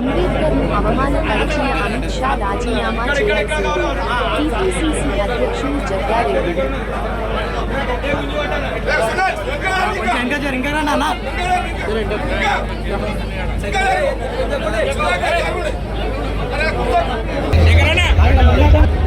अंबेडकर अवमान अमित शाह राजीनामा अध्यक्ष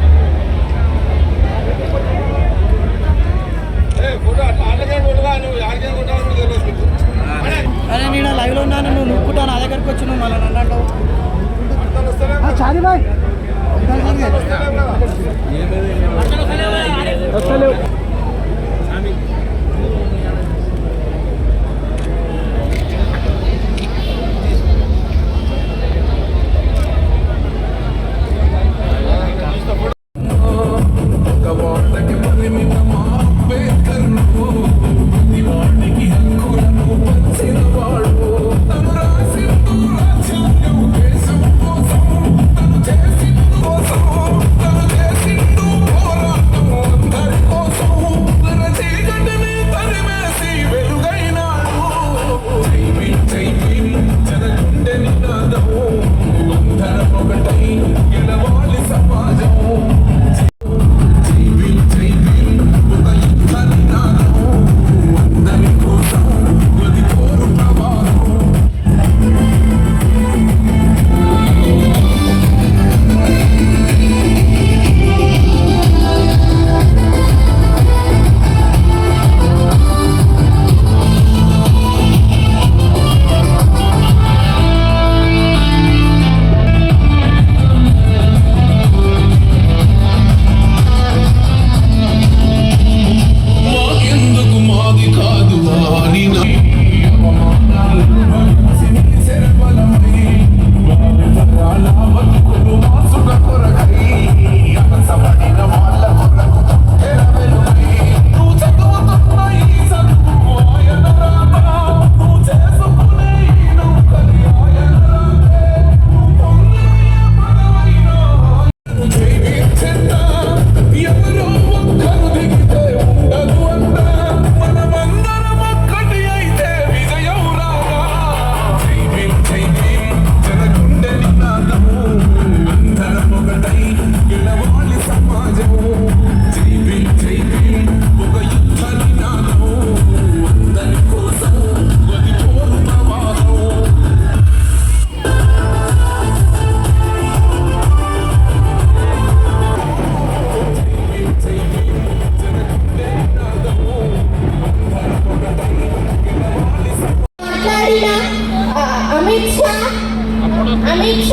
దీక్ష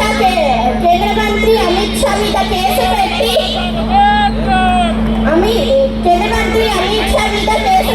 కేంద్ర మంత్రి అమిత్ షా మీద కేసు పెట్టి అమి కేంద్ర మంత్రి అమిత్ షా మీద కేసు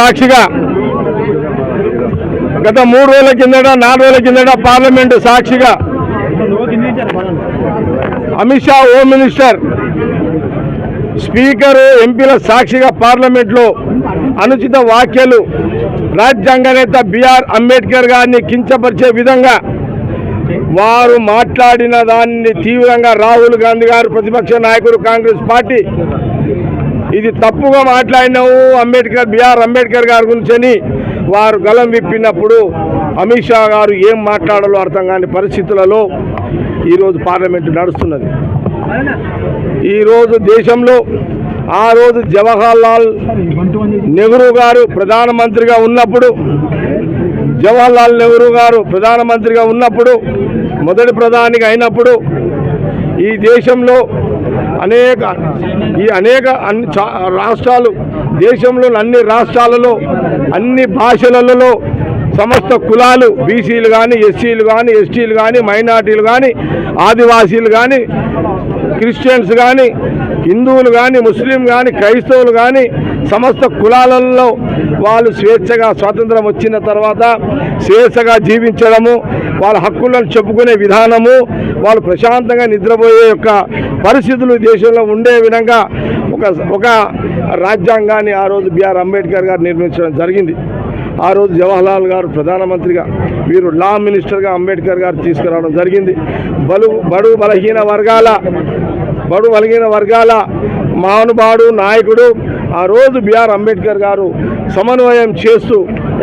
సాక్షిగా గత మూడు రోజుల కిందట నాలుగు రోజుల కిందట పార్లమెంటు సాక్షిగా Amit Shah home minister speaker ఎంపీల సాక్షిగా పార్లమెంట్లో అనుచిత వ్యాఖ్యలు రాజ్యాంగ నేత బిఆర్ అంబేద్కర్ గారిని కించపరిచే విధంగా వారు మాట్లాడిన దాన్ని తీవ్రంగా రాహుల్ గాంధీ గారు ప్రతిపక్ష నాయకుడు కాంగ్రెస్ పార్టీ ఇది తప్పుగా మాట్లాడినావు అంబేద్కర్ బిఆర్ అంబేద్కర్ గారి గురించి అని వారు గలం విప్పినప్పుడు అమిత్ షా గారు ఏం మాట్లాడాలో అర్థం కాని పరిస్థితులలో ఈరోజు పార్లమెంటు నడుస్తున్నది. ఈరోజు దేశంలో ఆ రోజు జవహర్ లాల్ నెహ్రూ గారు ప్రధానమంత్రిగా ఉన్నప్పుడు జవహర్ లాల్ నెహ్రూ గారు ప్రధానమంత్రిగా ఉన్నప్పుడు మొదటి ప్రధానిగా అయినప్పుడు ఈ దేశంలో అనేక ఈ అనేక అన్ని చా- రాష్ట్రాలు దేశంలోని అన్ని రాష్ట్రాలలో అన్ని భాషలలో సమస్త కులాలు బీసీలు కానీ ఎస్సీలు కానీ ఎస్టీలు కానీ మైనార్టీలు కానీ ఆదివాసీలు కానీ క్రిస్టియన్స్ కానీ హిందువులు కానీ ముస్లిం కానీ క్రైస్తవులు కానీ సమస్త కులాలలో వాళ్ళు స్వేచ్ఛగా స్వాతంత్రం వచ్చిన తర్వాత స్వేచ్ఛగా జీవించడము వాళ్ళ హక్కులను చెప్పుకునే విధానము వాళ్ళు ప్రశాంతంగా నిద్రపోయే యొక్క పరిస్థితులు దేశంలో ఉండే విధంగా ఒక ఒక రాజ్యాంగాన్ని ఆ రోజు బిఆర్ అంబేద్కర్ గారు నిర్మించడం జరిగింది. ఆ రోజు జవహర్లాల్ గారు ప్రధానమంత్రిగా వీరు లా మినిస్టర్గా అంబేద్కర్ గారు తీసుకురావడం జరిగింది. బలు బడు బలహీన వర్గాల బడు బలహీన వర్గాల మానుబాడు నాయకుడు ఆ రోజు బిఆర్ అంబేద్కర్ గారు సమన్వయం చేస్తూ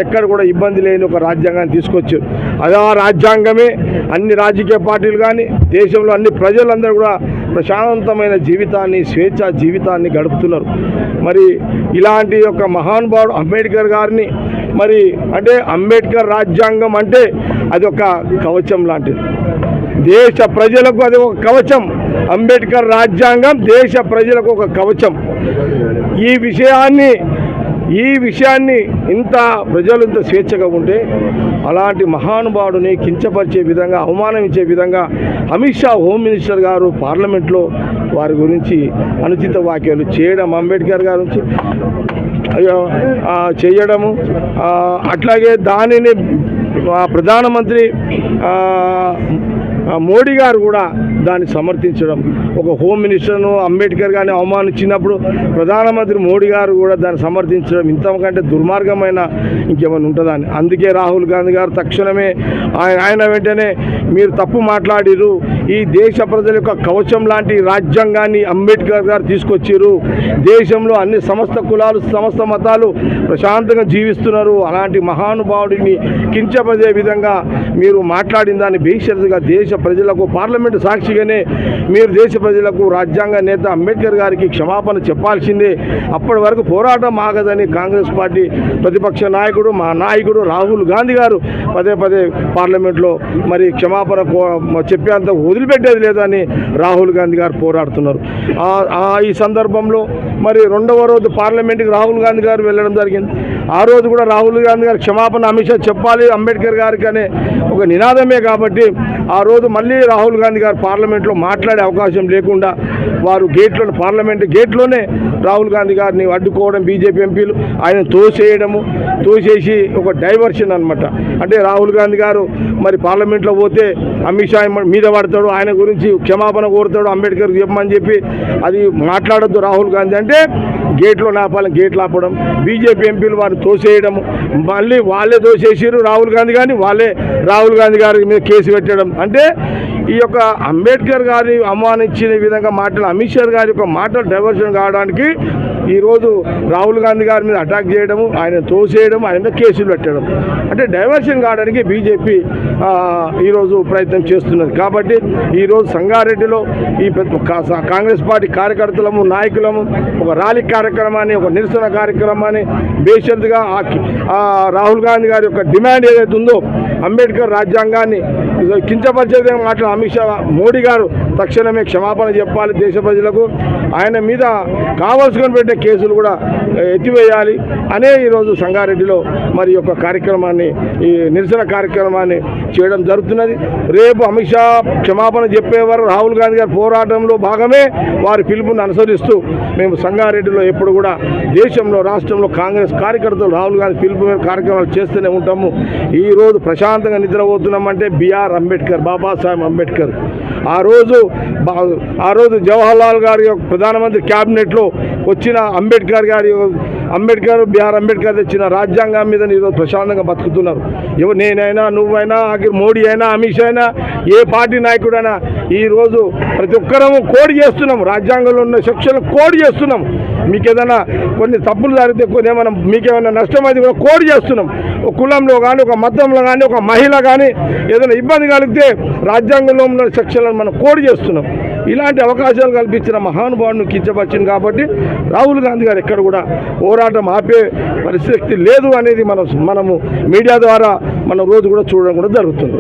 ఎక్కడ కూడా ఇబ్బంది లేని ఒక రాజ్యాంగాన్ని తీసుకొచ్చారు. అదే ఆ రాజ్యాంగమే. అన్ని రాజకీయ పార్టీలు కానీ దేశంలో అన్ని ప్రజలందరూ కూడా ప్రశాంతమైన జీవితాన్ని స్వేచ్ఛ జీవితాన్ని గడుపుతున్నారు. మరి ఇలాంటి ఒక మహానుభావుడు అంబేద్కర్ గారిని మరి అంటే అంబేద్కర్ రాజ్యాంగం అంటే అది ఒక కవచం లాంటిది. దేశ ప్రజలకు అది ఒక కవచం. అంబేద్కర్ రాజ్యాంగం దేశ ప్రజలకు ఒక కవచం. ఈ విషయాన్ని ఈ విషయాన్ని ఇంత ప్రజలు ఇంత స్వేచ్ఛగా ఉంటే అలాంటి మహానుభావుడిని కించపరిచే విధంగా అవమానించే విధంగా అమిత్ షా హోమ్ మినిస్టర్ గారు పార్లమెంట్లో వారి గురించి అనుచిత వాక్యాలు చేయడం అంబేద్కర్ గారి నుంచి చేయడము అట్లాగే దానిని ప్రధానమంత్రి మోడీ గారు కూడా దాన్ని సమర్థించడం. ఒక హోమ్ మినిస్టర్ను అంబేద్కర్ గారిని అవమానించినప్పుడు ప్రధానమంత్రి మోడీ గారు కూడా దాన్ని సమర్థించడం ఇంతకంటే దుర్మార్గమైన ఇంకేమైనా ఉంటుందా అని. అందుకే రాహుల్ గాంధీ గారు తక్షణమే ఆయన ఆయన వెంటనే మీరు తప్పు మాట్లాడిరు ఈ దేశ ప్రజల యొక్క కవచం లాంటి రాజ్యాంగాన్ని అంబేద్కర్ గారు తీసుకొచ్చారు దేశంలో అన్ని సమస్త కులాలు సమస్త మతాలు ప్రశాంతంగా జీవిస్తున్నారు. అలాంటి మహానుభావుడిని కించపదే విధంగా మీరు మాట్లాడిన దాన్ని బేషరతుగా దేశ ప్రజలకు పార్లమెంటు సాక్షిగానే మీరు దేశ ప్రజలకు రాజ్యాంగ నేత అంబేద్కర్ గారికి క్షమాపణ చెప్పాల్సిందే. అప్పటి వరకు పోరాటం ఆగదని కాంగ్రెస్ పార్టీ ప్రతిపక్ష నాయకుడు మా నాయకుడు రాహుల్ గాంధీ గారు పదే పదే పార్లమెంట్లో మరి క్షమాపణ చెప్పేంత వదిలిపెట్టేది లేదని రాహుల్ గాంధీ గారు పోరాడుతున్నారు. ఈ సందర్భంలో మరి రెండవ రోజు పార్లమెంట్కి రాహుల్ గాంధీ గారు వెళ్ళడం జరిగింది. ఆ రోజు కూడా రాహుల్ గాంధీ గారు క్షమాపణ అమిత్ షా చెప్పాలి అంబేద్కర్ గారికి అనే ఒక నినాదమే కాబట్టి ఆ రోజు మళ్ళీ రాహుల్ గాంధీ గారు పార్లమెంట్లో మాట్లాడే అవకాశం లేకుండా వారు గేట్లో పార్లమెంట్ గేట్లోనే రాహుల్ గాంధీ గారిని అడ్డుకోవడం బీజేపీ ఎంపీలు ఆయన తోసేయడము తోసేసి ఒక డైవర్షన్ అన్నమాట. అంటే రాహుల్ గాంధీ గారు మరి పార్లమెంట్లో పోతే అమిత్ షా మీద పడతాడు ఆయన గురించి క్షమాపణ కోరుతాడు అంబేద్కర్ చెప్పమని చెప్పి అది మాట్లాడొద్దు రాహుల్ గాంధీ అంటే గేట్లో నాపాలని గేట్లు ఆపడం బీజేపీ ఎంపీలు వారు తోసేయడం మళ్ళీ వాళ్ళే తోసేసారు రాహుల్ గాంధీ కానీ వాళ్ళే రాహుల్ గాంధీ గారి మీద కేసు పెట్టడం. అంటే ఈ యొక్క అంబేద్కర్ గారిని అవమానించిన విధంగా మాటలు అమిత్ షా గారి యొక్క మాటలు డైవర్షన్ కావడానికి ఈరోజు రాహుల్ గాంధీ గారి మీద అటాక్ చేయడము ఆయన తోసేయడం ఆయన మీద కేసులు పెట్టడం. అంటే డైవర్షన్ కావడానికి బీజేపీ ఈరోజు ప్రయత్నం చేస్తున్నది. కాబట్టి ఈరోజు సంగారెడ్డిలో ఈ కాంగ్రెస్ పార్టీ కార్యకర్తలము నాయకులము ఒక ర్యాలీ కార్యక్రమాన్ని ఒక నిరసన కార్యక్రమాన్ని బేషరతుగా రాహుల్ గాంధీ గారి యొక్క డిమాండ్ ఏదైతే ఉందో అంబేద్కర్ రాజ్యాంగాన్ని కించపరిచేదే మాటలు అమిత్ షా మోడీ గారు తక్షణమే క్షమాపణ చెప్పాలి దేశ ప్రజలకు. ఆయన మీద కావాల్సుకొని పెట్టే కేసులు కూడా ఎత్తివేయాలి అనే ఈరోజు సంగారెడ్డిలో మరి యొక్క కార్యక్రమాన్ని ఈ నిరసన కార్యక్రమాన్ని చేయడం జరుగుతున్నది. రేపు అమిత్ షా క్షమాపణ చెప్పేవారు రాహుల్ గాంధీ గారి పోరాటంలో భాగమే వారి పిలుపును అనుసరిస్తూ మేము సంగారెడ్డిలో ఎప్పుడు కూడా దేశంలో రాష్ట్రంలో కాంగ్రెస్ కార్యకర్తలు రాహుల్ గాంధీ పిలుపు కార్యక్రమాలు చేస్తూనే ఉంటాము. ఈరోజు ప్రశాంతంగా నిద్రపోతున్నామంటే బిఆర్ అంబేద్కర్ బాబాసాహెబ్ అంబేద్కర్. ఆ రోజు ఆ రోజు జవహర్లాల్ గారి యొక్క ప్రధానమంత్రి క్యాబినెట్లో వచ్చిన అంబేద్కర్ గారి అంబేద్కర్ బిఆర్ అంబేద్కర్ తెచ్చిన రాజ్యాంగం మీద ఈరోజు ప్రశాంతంగా బతుకుతున్నారు. ఎవరు నేనైనా నువ్వైనా ఆఖరి మోడీ అయినా అమిత్ షా అయినా ఏ పార్టీ నాయకుడైనా ఈరోజు ప్రతి ఒక్కరము కోడి చేస్తున్నాం. రాజ్యాంగంలో ఉన్న సెక్షన్లు కోడి చేస్తున్నాం. మీకు ఏదైనా కొన్ని తప్పులు జరిగితే కొన్ని ఏమైనా మీకు ఏమైనా నష్టం అయితే కూడా కోడి చేస్తున్నాం. ఒక కులంలో కానీ ఒక మతంలో కానీ ఒక మహిళ కానీ ఏదైనా ఇబ్బంది కలిగితే రాజ్యాంగంలో ఉన్న సెక్షన్లను మనం కోడి చేస్తున్నాం. ఇలాంటి అవకాశాలు కల్పించిన మహానుభావుడిని కించపరిచింది కాబట్టి రాహుల్ గాంధీ గారు ఎక్కడ కూడా పోరాటం ఆపే పరిస్థితి లేదు అనేది మనం మనము మీడియా ద్వారా మనం రోజు కూడా చూడడం కూడా జరుగుతుంది.